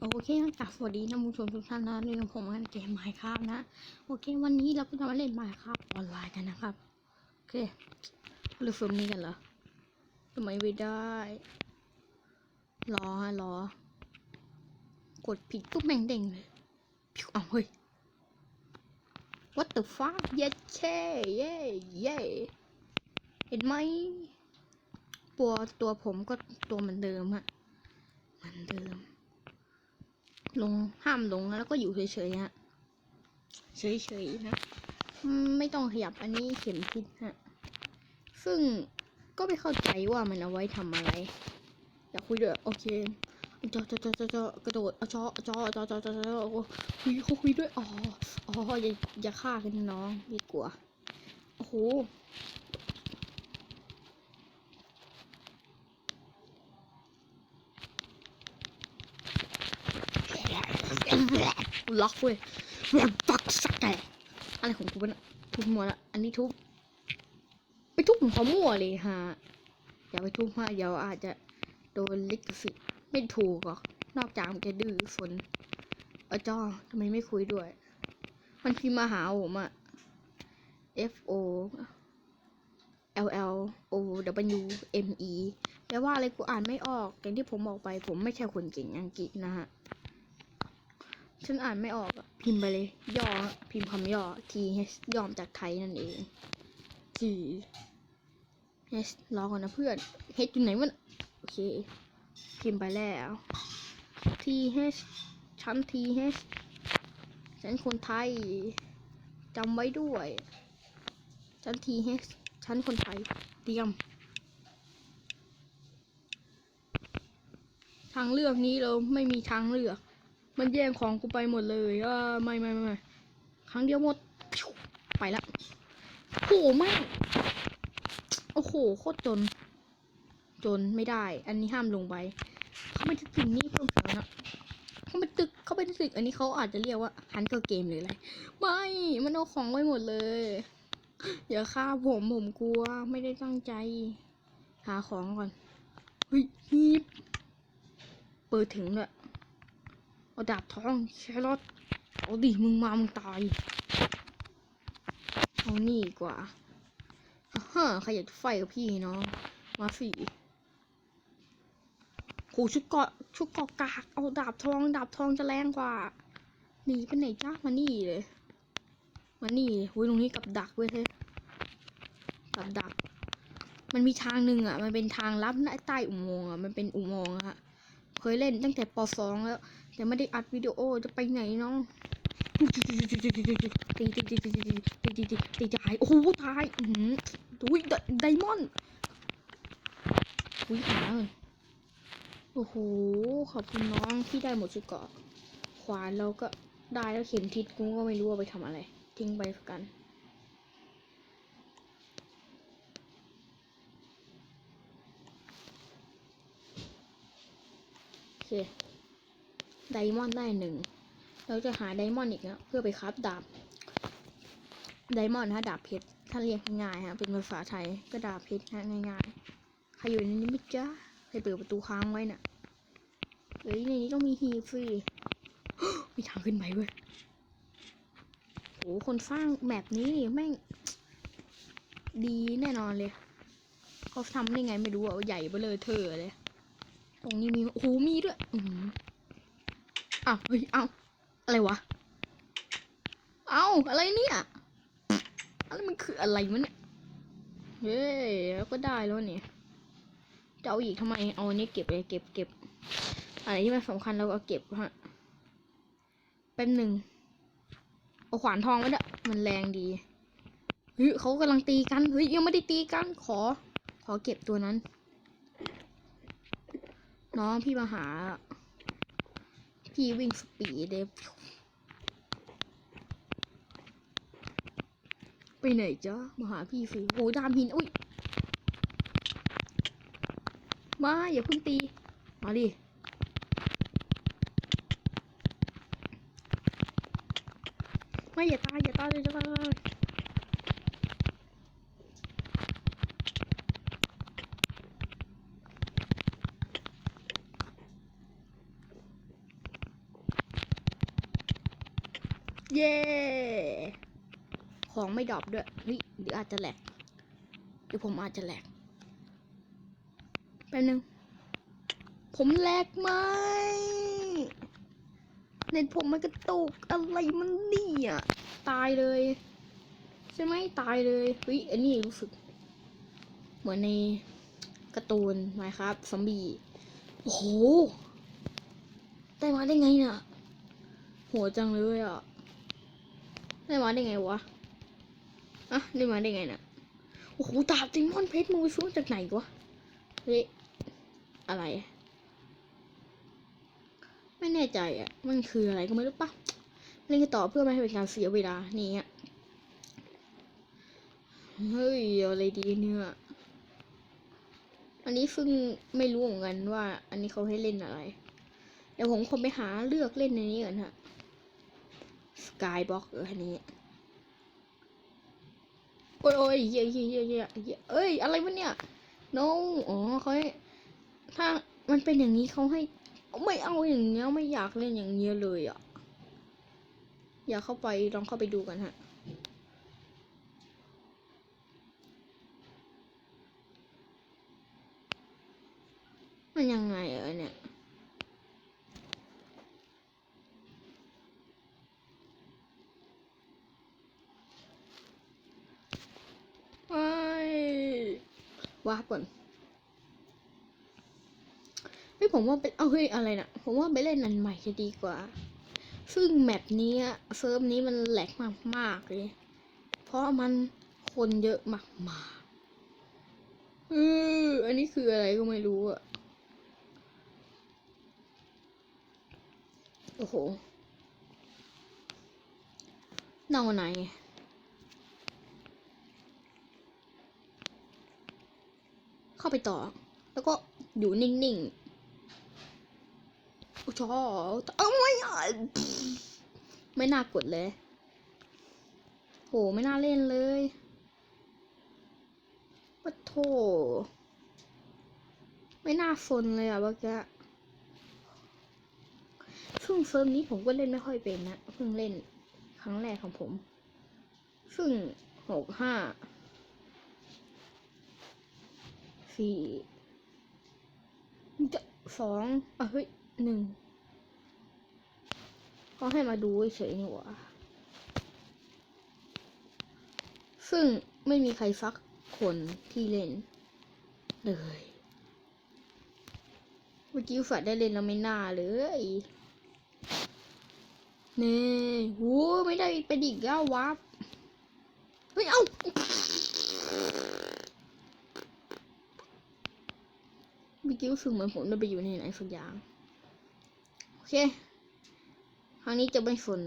โอเคค่ะสวัสดีท่านผู้ชมทุกท่านนะเรื่องผมกันเกมไมค์ครับนะโอเค วันนี้เราก็จะมาเล่นไมค์ครับออนไลน์กันนะครับโอเคเลือกเฟิร์มนี้กันเหรอทำไมไม่ได้รอฮะรอกดผิดปุ๊บแม่งเด้งเลยพิวเอาเฮ้ย what the fuck เย้เช่เย้เย้เห็นไหมตัวตัวผมก็ตัวเหมือนเดิมอะเหมือนเดิม ลงห้ามลงแล้วก็อยู่เฉยๆฮะเฉยๆฮะอืมไม่ต้องขยับอันนี้เข็มทิศฮะซึ่งก็ไม่เข้าใจว่ามันเอาไว้ทำอะไร อยากคุยด้วยโอเคจอจอจอจอจอกระโดดเอาจอจอจอจอจอจอโอ้คุยเขาคุยด้วยอ๋ออ๋ออย่าอย่าฆ่ากันน้องดีกว่าโอ้โห ล็อกเว้ยปักสักแกอะไรของกูวะเนี่ยทุบมัวละอันนี้ทุบไปทุบของเขามั่วเลยฮะอย่าไปทุบฮะเดี๋ยวอาจจะโดนลิขสิทธิ์ไม่ถูกหรอกนอกจากมันจะดื้อฝนออจอทำไมไม่คุยด้วย มันพิมพ์มาหาผมอะ F O L L O W M E แปลว่าอะไรกูอ่านไม่ออกอย่างที่ผมบอกไป ผมไม่ใช่คนเก่งอังกฤษนะฮะ ฉันอ่านไม่ออกอะพิมพ์ไปเลย ย่อ พิมพ์คำย่อ T H ย่อมจากไทยนั่นเอง T H รอก่อนนะเพื่อน H อยู่ไหนวะน่ะโอเค พิมพ์ไปแล้ว T H ฉัน T H ฉันคนไทยจำไว้ด้วยฉัน T H ฉันคนไทย เตรียม ทางเลือกนี้เราไม่มีทางเลือก มันแย่งของกูไปหมดเลยเออไม่ไม่ไม่ไม่ครั้งเดียวหมด ไปละโหแม่โอ้โหโคตรจน จนไม่ได้ อันนี้ห้ามลงไป เขาไม่จะตึกนี้เพิ่มเติมนะเขาไม่ตึกเขาไม่ตึก อันนี้เขาอาจจะเรียกว่าฮันเกอร์เกมหรืออะไรไม่มันเอาของไว้หมดเลยอย่าฆ่าผมผมกลัวไม่ได้ตั้งใจ หาของก่อนเฮ้ยฮีบเปิดถึงเลย เอาดาบทองแครอทเอาดิมึงมามึงตายเอานี่กว่าฮ่าฮ่าใครอยากจะไฟกับพี่เนาะมาสิโหชุดเกาะชุดเกาะกากเอาดาบทอง ดาบทองจะแรงกว่าหนีไปไหนจ้ามานี่เลยมานี่เลยหุยตรงนี้กับดักเว้ยเฮ้กับดัก มันมีทางหนึ่งอะ มันเป็นทางลับใต้อุโมงค์อะ มันเป็นอุโมงค์อะฮะ เคยเล่นตั้งแต่ปสองแล้ว แต่ไม่ได้อัดวิดีโอจะไปไหนน้องตีตีตีตีตีตีตีตีตีตีตายโอ้โหตายอือหืออุ้ยไดมอนด์อุ้ยหาเลยโอ้โหขอบคุณน้องที่ได้หมดชุดเกาะขวานเราก็ได้แล้วเข็มทิศกูก็ไม่รู้ว่าไปทำอะไร ทิ้งไปกัน เคไดมอนด์ได้หนึ่ง เราจะหาไดมอนด์อีกนะเพื่อไปคราฟดาบ ไดมอนด์ฮะดาบเพชรถ้านเรียกง่ายฮะ เป็นภาษาไทยก็ดาบเพชรฮะง่ายๆ ใครอยู่ในนี้ไหม่จ้าใครเปิดประตูค้างไว้น่ะ เฮ้ยในนี้ต้องมีฮีฟรีมีทางขึ้นไปเว้ยโหคนสร้างแมปนี้นี่แม่งดีแน่นอนเลย เขาทำได้ไงไม่รู้อะ ใหญ่ไปเลยเธอเลย ตรงนี้มี โอ้โห มีด้วยอืมอ้าวเฮ้ยเอาอะไรวะ เอาอะไรเนี่ยอะไรมันคืออะไรมันเนี่ย เฮ้ยแล้วก็ได้แล้วเนี่ยจะเอาอีกทำไม เอาอันนี้เก็บเลยเก็บเก็บ อะไรที่มันสำคัญเราก็เอาเก็บฮะ แป๊บหนึ่งเอาขวานทองไว้ด้วยมันแรงดีเฮ้ยเขากำลังตีกัน เฮ้ยยังไม่ได้ตีกัน ขอ ขอเก็บตัวนั้น น้องพี่มาหา พี่วิ่งสปีดเลยไปไหนจ๊ะมาหาพี่สิโอ้ดามหิน อุ้ย มา อย่าเพิ่งตี มาดิไม่อย่าตายอย่าตายเลยจะตา เย้ของไม่ดรอปด้วยเฮ้ยหรืออาจจะแหลกหรือผมอาจจะแหลกแป๊บนึง ผมแหลกไหมเน็ตผมมันกระตุกอะไรมันเนี่ยตายเลย ใช่ไหมตายเลยเฮ้ยอันนี้รู้สึก เหมือนในการ์ตูนไหมครับซอมบี้โอ้โหได้มาได้ไงเนี่ยโหจังเลยอะ ได้มาได้ไงวะอะได้มาได้ไงน่ะโอ้โหดาบดิมอนเพชรมึงไปซื้อจากไหนวะเฮ้ยอะไร ไม่แน่ใจอะ มันคืออะไรก็ไม่รู้ปะเล่นต่อเพื่อไม่ให้เป็นการเสียเวลานี่อะเฮ้ยเอาอะไรดีเนี่ยอันนี้ซึ่งไม่รู้เหมือนกันว่า อันนี้เขาให้เล่นอะไร เดี๋ยวผมคงไปหาเลือกเล่นในนี้ก่อนฮะ สกายบ็อกเอออันนี้โอ้ยโอ้ยเหี้ยเหี้ยเหี้ยเยเหี้ยเอ้ย อะไรวะเนี่ย no อ๋อเขาให้ถ้ามันเป็นอย่างนี้เขาให้ ไม่เอาอย่างเงี้ยไม่อยากเล่นอย่างเงี้ยเลยอะ อยากเข้าไปลองเข้าไปดูกันฮะมันยังไงเออเนี่ย ไป วาก่อนเฮ้ยผมว่าเป็นเอาเฮ้ยอะไรนะ่ะผมว่าไปเล่นนันใหม่จะดีกว่า ซึ่งแมปนี้เซิร์ฟนี้มันแหลกมากๆเลย เพราะมันคนเยอะมากๆเอออันนี้คืออะไรก็ไม่รู้อะโอ้โหเน่าไหน เข้าไปต่อ แล้วก็อยู่นิ่งๆโอ้ชอเอ้ไม่ไม่น่ากดเลย โห ไม่น่าเล่นเลยปะโถไม่น่าสนเลยอะเมื่อกี้ซึ่งเซิร์ฟนี้ผมก็เล่นไม่ค่อยเป็นนะ เพิ่งเล่นครั้งแรกของผม ซึ่งหกห้า สี่จะสองอะเฮ้ยหนึ่งก็ให้มาดูเฉยนี่หว่าซึ่งไม่มีใครสักคนที่เล่น เลย เมื่อกี้ฝัดได้เล่นแล้วไม่น่าเลยเน่โหไม่ได้ไปดิกแล้ววับ เฮ้ย เอ้า มื่อกี้รู้สึกเหมือนผมได้ไปอยู่ในไหนสักอย่าง โอเค ครั้งนี้จะไม่สน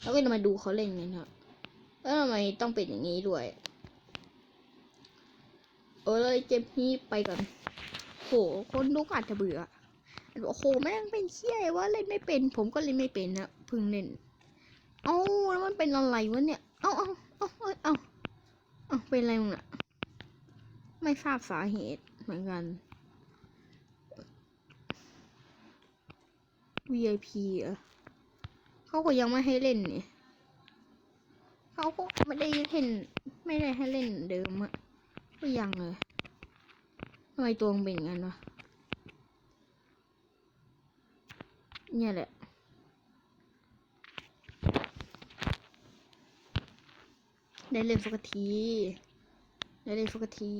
แล้วก็จะมาดูเขาเล่นกันครับ แล้วทำไมต้องเป็นอย่างนี้ด้วยเออเลยเจมนี้ไปก่อนโห คนดูกอาจจะเบื่อโอ้โหแม่งเป็นเชี่ยว่าเล่นไม่เป็น ผมก็เล่นไม่เป็นนะเพิ่งเล่น เอ้าแล้วมันเป็นอะไรวะเนี่ยอ้าเอ้าเอ้าเอ้าเอ้าเอ้าเป็นอะไรมึงอะไม่ทราบสาเหตุ เหมือนกัน VIP เหรอะเขาก็ยังไม่ให้เล่นเนี่ยเขาก็ไม่ได้เล่น ไม่ได้ให้เล่นเดิมอะก็ยังเลยทำไมตัวมันเป็นงั้นวะเนี่ยแหละได้เล่นสักทีได้เล่นสักที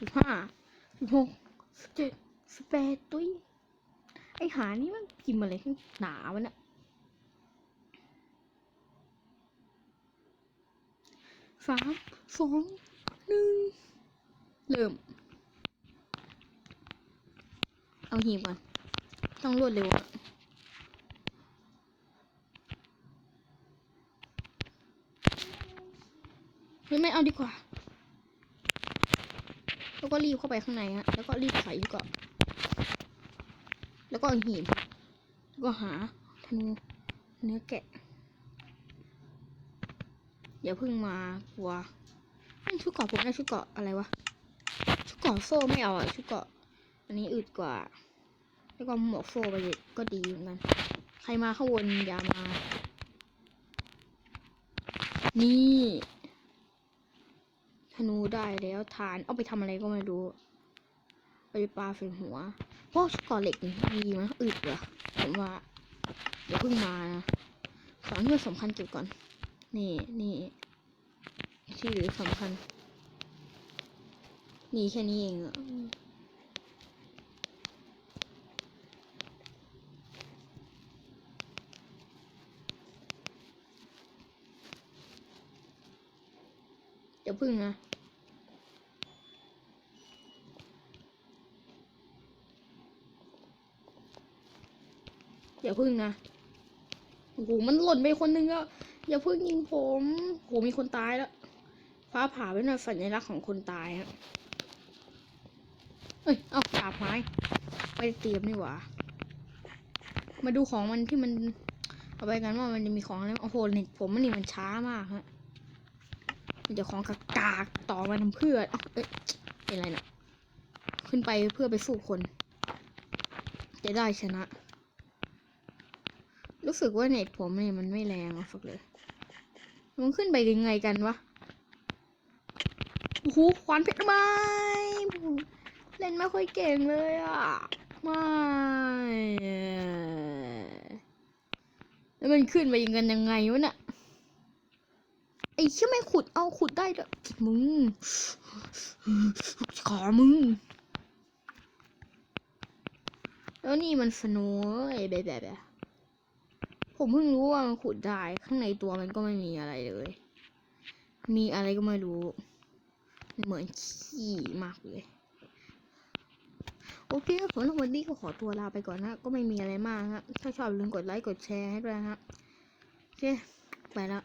สิบห้าสิบหกสิบเจ็ดสิบแปดตุ้ยไอหานี่มันกินอะไรข้างหนาวะเนี่ยสามสองหนึ่งเริ่ม เอาหีบก่อน ต้องรวดเร็วเฮ้ยไม่เอาดีกว่า แล้วก็รีบเข้าไปข้างในฮะ แล้วก็รีบใส่ดีกว่าแล้วก็หีบแล้วก็หาธนูเนื้อแกะ อย่าเพิ่งมากลัวชุดเกาะผมได้ชุดเกาะอะไรวะ ชุดเกาะโซ่ไม่เอาอะชุดเกาะ อันนี้อึดกว่า แล้วก็หมวกโซ่ไปก็ดีเหมือนกัน ใครมาข้างบนอย่ามา นี่ ธนูได้แล้วฐานเอาไปทำอะไรก็ไม่รู้ ไปปลาใส่หัวเพราะชุดเกาะเหล็กดีมั้ยอึดเหรอผมว่าเดี๋ยวเพิ่งมานะของที่มันสำคัญเก็บก่อน นี่นี่ที่เหลือสำคัญมีแค่นี้เองอะเดี๋ยวพึ่งนะ เดี๋ยวพึ่งนะโอ้โหมันหล่นไปคนนึงอะอย่าพึ่งยิงผมโหมีคนตายแล้วฟ้าผ่าเป็นสัญลักษณ์ของคนตายฮะเอ้ยเอาดาบไม้ไม่ได้เตรียมนี่หว่ามาดูของมันที่มันเอาไปกันว่ามันจะมีของอะไรโอ้โหเน็ตผมมันนี่มันช้ามากฮะมันจะของกากากต่อมาทำเพื่อเอ้าเอ้ยเป็นไรนะขึ้นไปเพื่อไปสู้คน จะได้ชนะ รู้สึกว่าเน็ตผมเนี่ยมันไม่แรงอะสักเลย มันขึ้นไปยังไงกันวะ โอ้โหขวานเพชรไม้เล่นไม่ค่อยเก่งเลยอะไม่แล้วมันขึ้นไปยังกันยังไงวะเนี่ยไอ้เชี่ยไม่ขุดเอาขุดได้ด้วยมึงขอมึงแล้วนี่มันสโนว์ไอ้แบบแบบแบบ ผมเพิ่งรู้ว่ามันขุดได้ข้างในตัวมันก็ไม่มีอะไรเลย มีอะไรก็ไม่รู้ เหมือนขี้มากเลย โอเคครับผมแล้ววันนี้ก็ขอตัวลาไปก่อนนะ ก็ไม่มีอะไรมากฮะถ้าชอบอย่าลืมกดไลค์กดแชร์ให้ด้วยนะฮะโอเคไปแล้ว